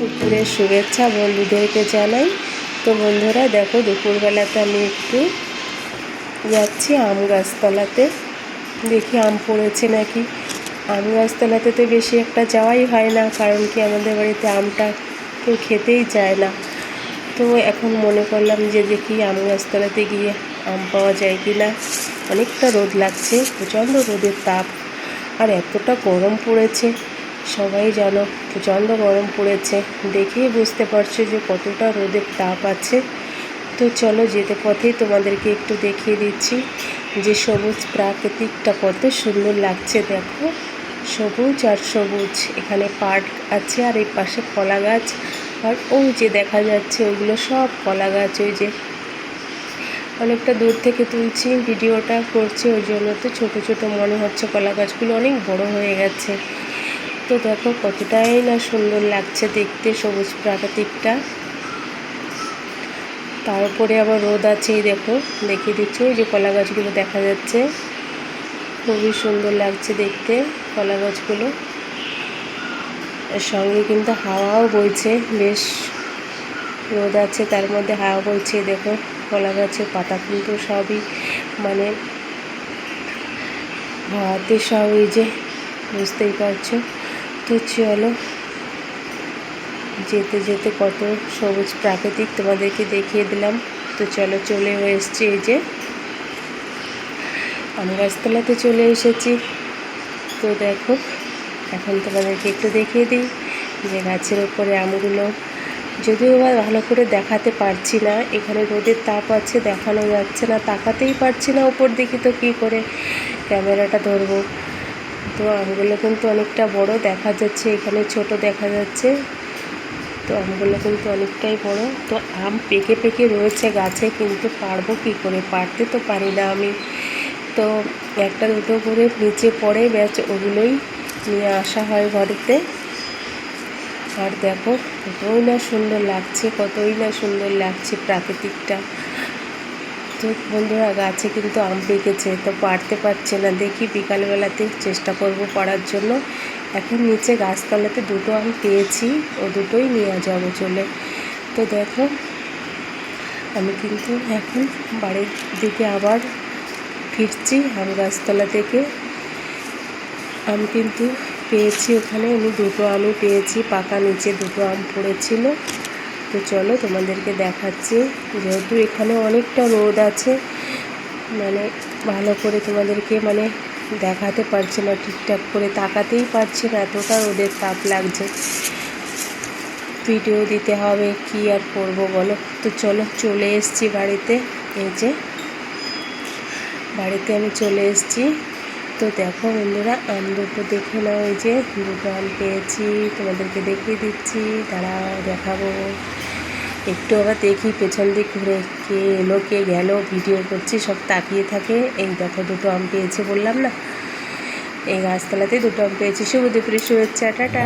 দুপুরের শুভেচ্ছা বন্ধুদেরকে জানাই। তো বন্ধুরা, দেখো দুপুরবেলাতে আমি একটু যাচ্ছি আম গাছতলাতে। দেখি আম পড়েছে নাকি? আম গাছতলাতে তো বেশি একটা যাওয়াই হয় না, কারণ কি আমাদের বাড়িতে আমটা কেউ খেতেই চায় না। তো এখন মনে করলাম যে দেখি আম গাছতলাতে গিয়ে আম পাওয়া যায় কি না অনেকটা রোদ লাগছে, প্রচণ্ড রোদের তাপ। আর এতটা গরম পড়েছে, সবাই জানো প্রচণ্ড গরম পড়েছে। দেখেই বুঝতে পারছ যে কতটা রোদের তাপ আছে। তো চলো যেতে পথেই তোমাদেরকে একটু দেখিয়ে দিচ্ছি যে সবুজ প্রাকৃতিকটা কত সুন্দর লাগছে। দেখো, সবুজ আর সবুজ, এখানে পার্ক আছে আর এই পাশে কলা গাছ আর ওই যে দেখা যাচ্ছে ওগুলো সব কলা গাছ ওই যে অনেকটা দূর থেকে তুলছি, ভিডিওটা করছি, ওই জন্য তো ছোটো ছোটো মনে হচ্ছে কলা গাছগুলো অনেক বড় হয়ে গেছে। তো দেখো কতটাই না সুন্দর লাগছে দেখতে সবুজ প্রাকৃতিকটা। তারপরে আবার রোদ আছে দেখো, দেখিয়ে দিচ্ছি, ওই যে কলা গাছগুলো দেখা যাচ্ছে। খুবই সুন্দর লাগছে দেখতে কলা গাছগুলো। সঙ্গে কিন্তু হাওয়াও বইছে, বেশ রোদ আছে, তার মধ্যে হাওয়া বইছে, দেখো। কলা গাছের পাতা কিন্তু সবই। মানে হাওয়াতে সব এই যে, বুঝতেই পারছ। তো চলো, যেতে যেতে কত সবুজ প্রাকৃতিক তোমাদেরকে দেখিয়ে দিলাম। তো চলো, চলেও এসছি এই যে। আম গাছতলাতে চলে এসেছি। তো দেখো, এখন তোমাদেরকে একটু দেখিয়ে দিই যে গাছের ওপরে আমগুলো যদিও বা ভালো করে দেখাতে পারছি না, এখানে রোদের তাপ আছে, দেখানো যাচ্ছে না, তাকাতেই পারছি না উপর দিকে, তো কী করে ক্যামেরাটা ধরবো? তো আমগুলো কিন্তু অনেকটা বড় দেখা যাচ্ছে, এখানে ছোট দেখা যাচ্ছে, তো আমগুলো কিন্তু অনেকটাই বড়, তো আম পেকে পেকে রয়েছে গাছে, কিন্তু পারব কী করে? পারতে তো পারি না আমি। তো একটা দুটো করে নিচে পড়ে ব্যাচ ওগুলোই নিয়ে আসা হয় ঘরেতে। আর দেখো, কতই না সুন্দর লাগছে, কতই না সুন্দর লাগছে প্রাকৃতিকটা। তো বন্ধুরা, গাছে কিন্তু আম পেকেছে, তো পারতে পারছে না। দেখি বিকালবেলাতে চেষ্টা করব পাড়ার জন্য। এখন নিচে গাছতলাতে দুটো আম পেয়েছি, ও দুটোই নিয়ে যাব চলে। তো দেখো, আমি কিন্তু এখন বাড়ির দিকে আবার ফিরছি আম গাছতলা থেকে। আম কিন্তু পেয়েছি ওখানে, আমি দুটো আমই পেয়েছি, পাকা নিচে দুটো আম পড়েছিল। তো চলো তোমাদেরকে দেখাচ্ছি, যেহেতু এখানে অনেকটা রোদ আছে মানে ভালো করে তোমাদেরকে মানে দেখাতে পারছে না, ঠিকঠাক করে তাকাতেই পারছি না, এতটা রোদের তাপ লাগছে। ভিডিও দিতে হবে কি আর করব বলো? তো চলো চলে এসছি বাড়িতে, এই যে, বাড়িতে আমি চলে এসছি। তো দেখো বন্ধুরা, আম দুটো দেখে নাও, এই যে দুটো আম পেয়েছি, তোমাদেরকে দেখিয়ে দিচ্ছি তারা দেখাবো। একটু আবার দেখি পেছন দিক ঘুরে কে এলো, কে গেল, ভিডিও করছি, সব তাকিয়ে থাকে। এই দেখো দুটো আম পেয়েছে বললাম না। এই গাছতলাতে দুটো আম পেয়েছি। শুভ দুপুরে শুভেচ্ছা, টাটা